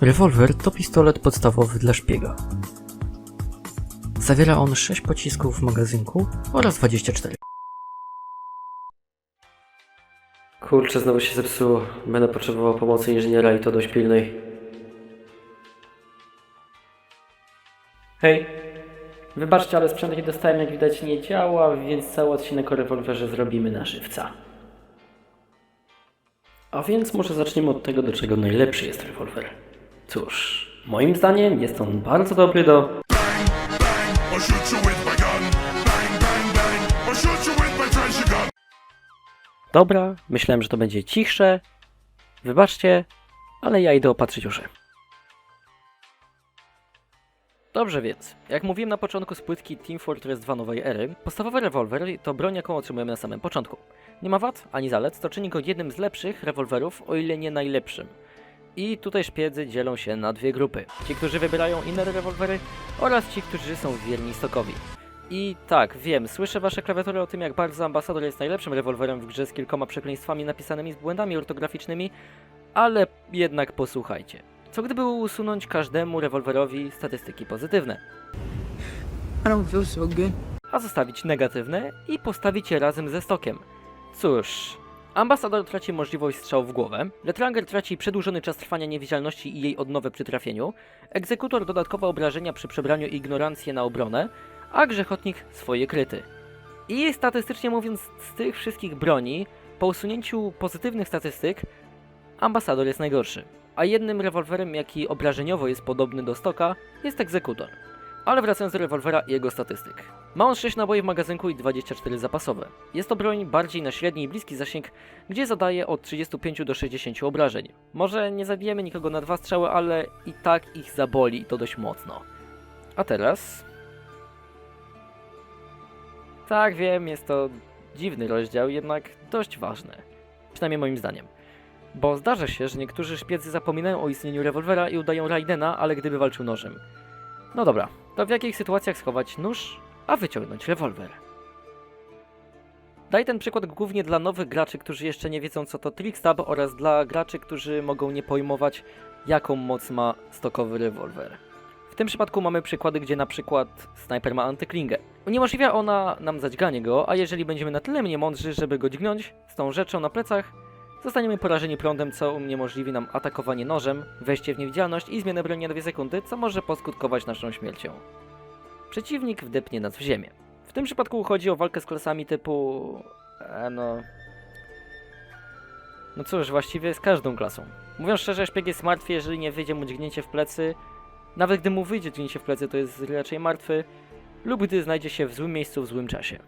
Rewolwer to pistolet podstawowy dla szpiega. Zawiera on 6 pocisków w magazynku oraz 24. Kurczę, znowu się zepsuło. Będę potrzebował pomocy inżyniera i to dość pilnej. Hej. Wybaczcie, ale sprzęt jaki dostałem jak widać nie działa, więc cały odcinek o rewolwerze zrobimy na żywca. A więc może zaczniemy od tego, do czego najlepszy jest rewolwer. Cóż, moim zdaniem jest on bardzo dobry do... Dobra, myślałem, że to będzie cichsze. Wybaczcie, ale ja idę opatrzyć uszy. Dobrze więc, jak mówiłem na początku z płytki Team Fortress 2 nowej ery, podstawowy rewolwer to broń, jaką otrzymujemy na samym początku. Nie ma wad ani zalet, to czyni go jednym z lepszych rewolwerów, o ile nie najlepszym. I tutaj szpiedzy dzielą się na dwie grupy. Ci, którzy wybierają inne rewolwery oraz ci, którzy są wierni stokowi. I tak, wiem, słyszę wasze klawiatury o tym, jak bardzo ambasador jest najlepszym rewolwerem w grze z kilkoma przekleństwami napisanymi z błędami ortograficznymi, ale jednak posłuchajcie. Co gdyby usunąć każdemu rewolwerowi statystyki pozytywne, a zostawić negatywne i postawić je razem ze stokiem? Cóż, ambasador traci możliwość strzału w głowę, Letranger traci przedłużony czas trwania niewidzialności i jej odnowę przy trafieniu, egzekutor dodatkowe obrażenia przy przebraniu i ignorancję na obronę, a grzechotnik swoje kryty. I statystycznie mówiąc, z tych wszystkich broni, po usunięciu pozytywnych statystyk, ambasador jest najgorszy. A jednym rewolwerem, jaki obrażeniowo jest podobny do stoka, jest egzekutor. Ale wracając do rewolwera i jego statystyk. Ma on 6 naboi w magazynku i 24 zapasowe. Jest to broń bardziej na średni i bliski zasięg, gdzie zadaje od 35 do 60 obrażeń. Może nie zabijemy nikogo na dwa strzały, ale i tak ich zaboli i to dość mocno. A teraz... Tak, wiem, jest to dziwny rozdział, jednak dość ważny. Przynajmniej moim zdaniem. Bo zdarza się, że niektórzy szpiedzy zapominają o istnieniu rewolwera i udają Raidena, ale gdyby walczył nożem. No dobra, to w jakich sytuacjach schować nóż, a wyciągnąć rewolwer? Daj ten przykład głównie dla nowych graczy, którzy jeszcze nie wiedzą co to trickstab oraz dla graczy, którzy mogą nie pojmować jaką moc ma stokowy rewolwer. W tym przypadku mamy przykłady, gdzie na przykład snajper ma antyklingę. Uniemożliwia ona nam zadźganie go, a jeżeli będziemy na tyle mądrzy, żeby go dźgnąć z tą rzeczą na plecach, zostaniemy porażeni prądem, co uniemożliwi nam atakowanie nożem, wejście w niewidzialność i zmianę broni na 2 sekundy, co może poskutkować naszą śmiercią. Przeciwnik wdepnie nas w ziemię. W tym przypadku chodzi o walkę z klasami typu... E, no... No cóż, właściwie z każdą klasą. Mówiąc szczerze, szpieg jest martwy, jeżeli nie wyjdzie mu dźgnięcie w plecy. Nawet gdy mu wyjdzie dźgnięcie w plecy, to jest raczej martwy. Lub gdy znajdzie się w złym miejscu w złym czasie.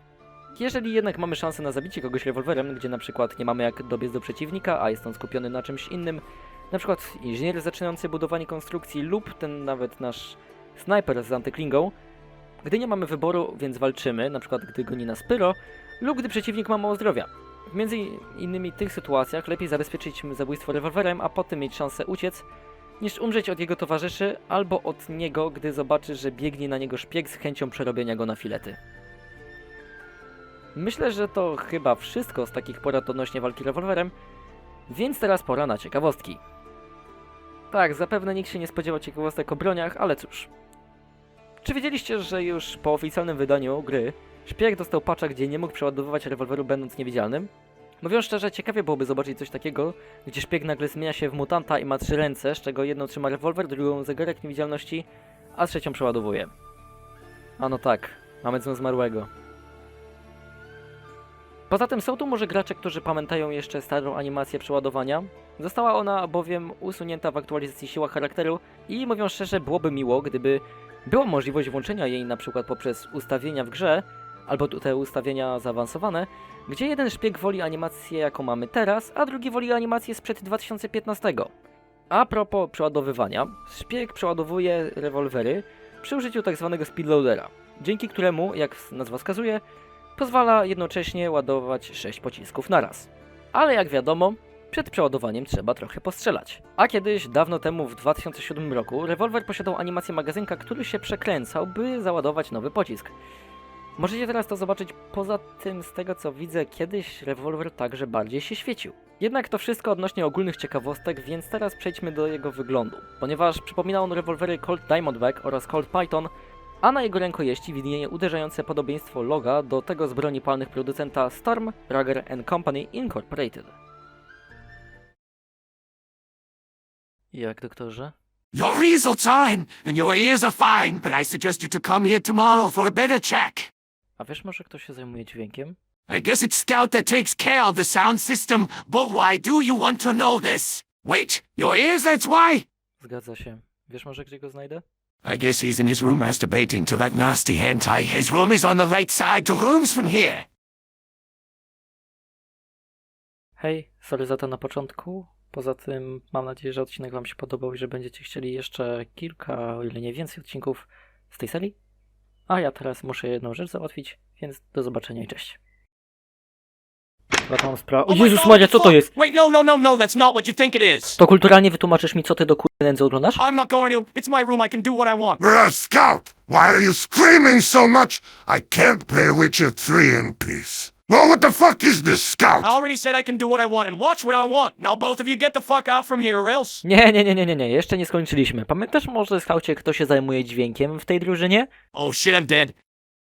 Jeżeli jednak mamy szansę na zabicie kogoś rewolwerem, gdzie na przykład nie mamy jak dobiec do przeciwnika, a jest on skupiony na czymś innym, na przykład inżynier zaczynający budowanie konstrukcji lub ten nawet nasz snajper z antyklingą, gdy nie mamy wyboru, więc walczymy, na przykład gdy goni nas pyro, lub gdy przeciwnik ma mało zdrowia. W między innymi tych sytuacjach lepiej zabezpieczyć zabójstwo rewolwerem, a potem mieć szansę uciec, niż umrzeć od jego towarzyszy albo od niego, gdy zobaczy, że biegnie na niego szpieg z chęcią przerobienia go na filety. Myślę, że to chyba wszystko z takich porad odnośnie walki rewolwerem, więc teraz pora na ciekawostki. Tak, zapewne nikt się nie spodziewał ciekawostek o broniach, ale cóż. Czy wiedzieliście, że już po oficjalnym wydaniu gry szpieg dostał patcha, gdzie nie mógł przeładowywać rewolweru będąc niewidzialnym? Mówiąc szczerze, ciekawie byłoby zobaczyć coś takiego, gdzie szpieg nagle zmienia się w mutanta i ma trzy ręce, z czego jedną trzyma rewolwer, drugą zegarek niewidzialności, a trzecią przeładowuje. A no tak, mamy zmarłego. Poza tym są tu może gracze, którzy pamiętają jeszcze starą animację przeładowania. Została ona bowiem usunięta w aktualizacji siła charakteru i mówiąc szczerze, byłoby miło, gdyby była możliwość włączenia jej na przykład poprzez ustawienia w grze, albo te ustawienia zaawansowane, gdzie jeden szpieg woli animację jaką mamy teraz, a drugi woli animację sprzed 2015. A propos przeładowywania, szpieg przeładowuje rewolwery przy użyciu tzw. speedloadera, dzięki któremu, jak nazwa wskazuje, pozwala jednocześnie ładować 6 pocisków naraz. Ale jak wiadomo, przed przeładowaniem trzeba trochę postrzelać. A kiedyś, dawno temu, w 2007 roku, rewolwer posiadał animację magazynka, który się przekręcał, by załadować nowy pocisk. Możecie teraz to zobaczyć, poza tym z tego co widzę, kiedyś rewolwer także bardziej się świecił. Jednak to wszystko odnośnie ogólnych ciekawostek, więc teraz przejdźmy do jego wyglądu. Ponieważ przypomina on rewolwery Colt Diamondback oraz Colt Python, a na jego rękojeści widnieje uderzające podobieństwo loga do tego z broni palnych producenta Storm, Ruger Company Incorporated. Jak doktorze? Your results are in, and your ears are fine, but I suggest you to come here tomorrow for a better check. A wiesz może kto się zajmuje dźwiękiem? I guess it's Scout that takes care of the sound system, but why do you want to know this? Wait, your ears, that's why? Zgadza się. Wiesz może gdzie go znajdę? I guess he's in his room masturbating to that nasty hentai. His room is on the right side, two rooms from here. Hej, sorry za to na początku. Poza tym mam nadzieję, że odcinek Wam się podobał i że będziecie chcieli jeszcze kilka, o ile nie więcej odcinków z tej serii. A ja teraz muszę jedną rzecz załatwić, więc do zobaczenia i cześć. Chyba mam sprawę. O Oh my Jezus Maria, co to jest? Wait, no, no, no, no, that's not what you think it is. To kulturalnie wytłumaczysz mi, co ty do kur... nędzy oglądasz? I'm not going to. It's my room. I can do what I want. Bruh, Scout, why are you screaming so much? I can't play Witcher 3 in peace. Well, what the fuck is this, Scout? I already said I can do what I want and watch what I want. Now both of you get the fuck out from here or else. Nie, nie, nie, nie, nie, nie, jeszcze nie skończyliśmy. Pamiętasz może, Skaucie, kto się zajmuje dźwiękiem w tej drużynie? Oh shit, I'm dead.